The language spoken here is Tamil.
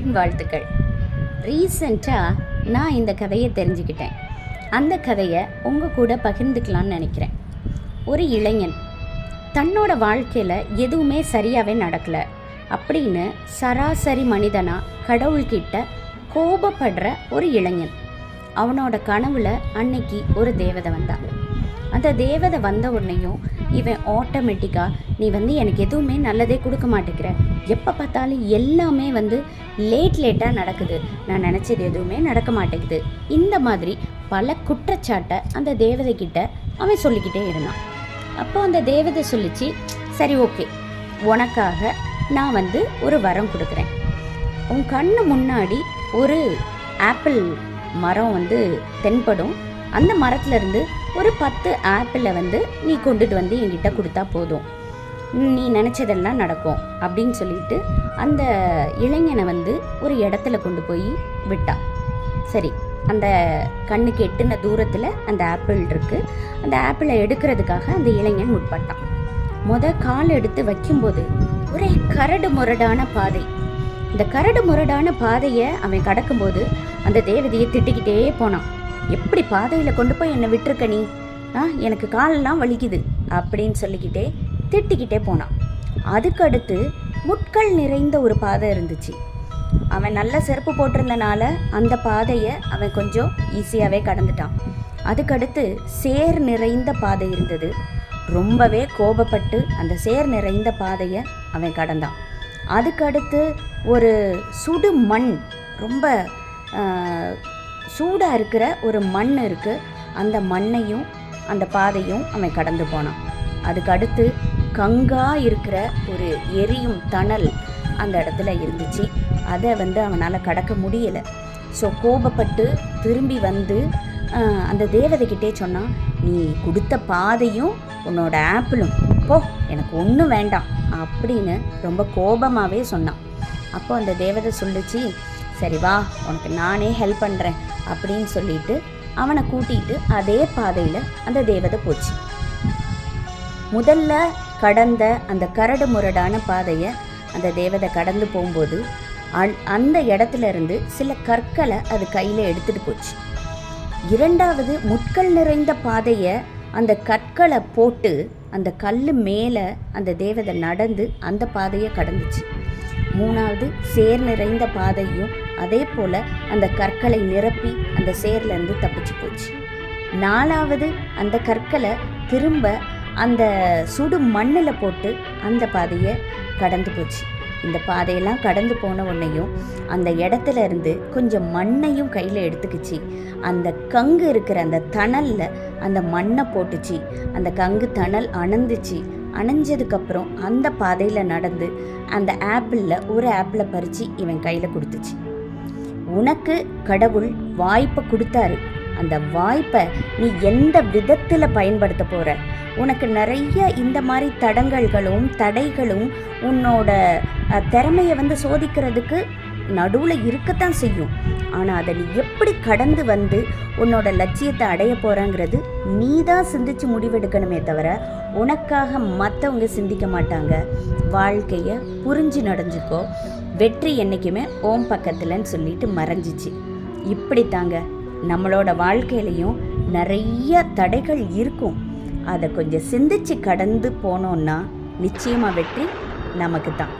அன்பின் வாழ்த்துக்கள். ரீசண்டாக நான் இந்த கதையை தெரிஞ்சுக்கிட்டேன். அந்த கதையை உங்கள் கூட பகிர்ந்துக்கலாம்னு நினைக்கிறேன். ஒரு இளைஞன் தன்னோட வாழ்க்கையில் எதுவுமே சரியாகவே நடக்கலை அப்படின்னு சராசரி மனிதனாக கடவுள்கிட்ட கோபப்படுற ஒரு இளைஞன். அவனோட கனவுல அன்னைக்கு ஒரு தேவதை வந்தான். அந்த தேவதை வந்த உடனேயும் இவன் ஆட்டோமேட்டிக்காக நீ வந்து எனக்கு எதுவுமே நல்லதே கொடுக்க மாட்டேங்கிற. எப்போ பார்த்தாலும் எல்லாமே வந்து லேட் லேட்டாக நடக்குது. நான் நினச்சது எதுவுமே நடக்க மாட்டேங்குது. இந்த மாதிரி பல குற்றச்சாட்டை அந்த தேவதை கிட்ட அவன் சொல்லிக்கிட்டே இருந்தான். அப்போ அந்த தேவதை சொல்லிச்சு சரி ஓகே உனக்காக நான் வந்து ஒரு வரம் கொடுக்குறேன். உன் கண்ணு முன்னாடி ஒரு ஆப்பிள் மரம் வந்து தென்படும். அந்த மரத்துலேருந்து ஒரு பத்து ஆப்பிளை வந்து நீ கொண்டுட்டு வந்து என்கிட்ட கொடுத்தா போதும். நீ நினச்சதெல்லாம் நடக்கும் அப்படின்னு சொல்லிட்டு அந்த இளைஞனை வந்து ஒரு இடத்துல கொண்டு போய் விட்டா. சரி அந்த கண்ணுக்கு எட்டுன தூரத்தில் அந்த ஆப்பிள் இருக்குது அந்த ஆப்பிளை எடுக்கிறதுக்காக அந்த இளைஞன் முற்பட்டான். முத கால் எடுத்து வைக்கும்போது ஒரே கரடு முரடான பாதை. இந்த கரடு முரடான பாதையை அவன் கடக்கும்போது அந்த தேவதையை திட்டிக்கிட்டே போனான். எப்படி பாதையில் கொண்டு போய் என்னை விட்டுருக்க நீ? ஆ எனக்கு காலெல்லாம் வலிக்குது அப்படின்னு சொல்லிக்கிட்டே திட்டிக்கிட்டே போனான். அதுக்கடுத்து முட்கள் நிறைந்த ஒரு பாதை இருந்துச்சு. அவன் நல்ல செருப்பு போட்டிருந்தனால அந்த பாதையை அவன் கொஞ்சம் ஈஸியாகவே கடந்துட்டான். அதுக்கடுத்து சேர் நிறைந்த பாதை இருந்தது. ரொம்பவே கோபப்பட்டு அந்த சேர் நிறைந்த பாதையை அவன் கடந்தான். அதுக்கடுத்து ஒரு சுடு மண் ரொம்ப சூடாக இருக்கிற ஒரு மண் இருக்குது அந்த மண்ணையும் அந்த பாதையும் அவன் கடந்து போனான். அதுக்கு அடுத்து கங்கா இருக்கிற ஒரு எரியும் தணல் அந்த இடத்துல இருந்துச்சு. அதை வந்து அவனால் கடக்க முடியலை. ஸோ கோபப்பட்டு திரும்பி வந்து அந்த தேவதைக்கிட்டே சொன்னான் நீ கொடுத்த பாதையும் உன்னோட ஆப்பிளும் போ எனக்கு ஒன்றும் வேண்டாம் அப்படின்னு ரொம்ப கோபமாகவே சொன்னான். அப்போ அந்த தேவதை சொல்லிச்சு சரி வா உனக்கு நானே ஹெல்ப் பண்ணுறேன் அப்படின்னு சொல்லிட்டு அவனை கூட்டிகிட்டு அதே பாதையில் அந்த தேவதை போச்சு. முதல்ல கடந்த அந்த கரடு முரடான பாதையை அந்த தேவதை கடந்து போகும்போது அந்- அந்த இடத்துல இருந்து சில கற்களை அது கையில் எடுத்துகிட்டு போச்சு. இரண்டாவது முட்கள் நிறைந்த பாதையை அந்த கற்களை போட்டு அந்த கல் மேலே அந்த தேவதை நடந்து அந்த பாதையை கடந்துச்சு. மூணாவது சேர் நிறைந்த பாதையும் அதே போல் அந்த கற்களை நிரப்பி அந்த சேர்லேருந்து தப்பிச்சு போச்சு. நாலாவது அந்த கற்களை திரும்ப அந்த சுடு மண்ணில் போட்டு அந்த பாதையை கடந்து போச்சு. இந்த பாதையெல்லாம் கடந்து போன உடனேயும் அந்த இடத்துல இருந்து கொஞ்சம் மண்ணையும் கையில் எடுத்துக்கிச்சு. அந்த கங்கு இருக்கிற அந்த தணலில் அந்த மண்ணை போட்டுச்சு. அந்த கங்கு தணல் அணந்துச்சு. அணைஞ்சதுக்கப்புறம் அந்த பாதையில் நடந்து அந்த ஆப்பிளில் ஒரு ஆப்பிளை பறித்து இவன் கையில் கொடுத்துச்சு. உனக்கு கடவுள் வாய்ப்பை கொடுத்தாரு. அந்த வாய்ப்பை நீ எந்த விதத்தில் பயன்படுத்த போகிற உனக்கு நிறைய இந்த மாதிரி தடங்கல்களும் தடைகளும் உன்னோட திறமையை வந்து சோதிக்கிறதுக்கு நடுவில் இருக்கத்தான் செய்யும். ஆனால் அதை நீ எப்படி கடந்து வந்து உன்னோட லட்சியத்தை அடைய போகிறாங்கிறது நீ தான் சிந்திச்சு முடிவெடுக்கணுமே தவிர உனக்காக மற்றவங்க சிந்திக்க மாட்டாங்க. வாழ்க்கையை புரிஞ்சு நடந்துக்கோ. வெற்றி என்றைக்குமே ஓம் பக்கத்தில்ன்னு சொல்லிட்டு மறைஞ்சிச்சு. இப்படி தாங்க நம்மளோட வாழ்க்கையிலையும் நிறைய தடைகள் இருக்கும். அதை கொஞ்சம் சிந்திச்சு கடந்து போனோன்னா நிச்சயமாக வெற்றி நமக்கு தான்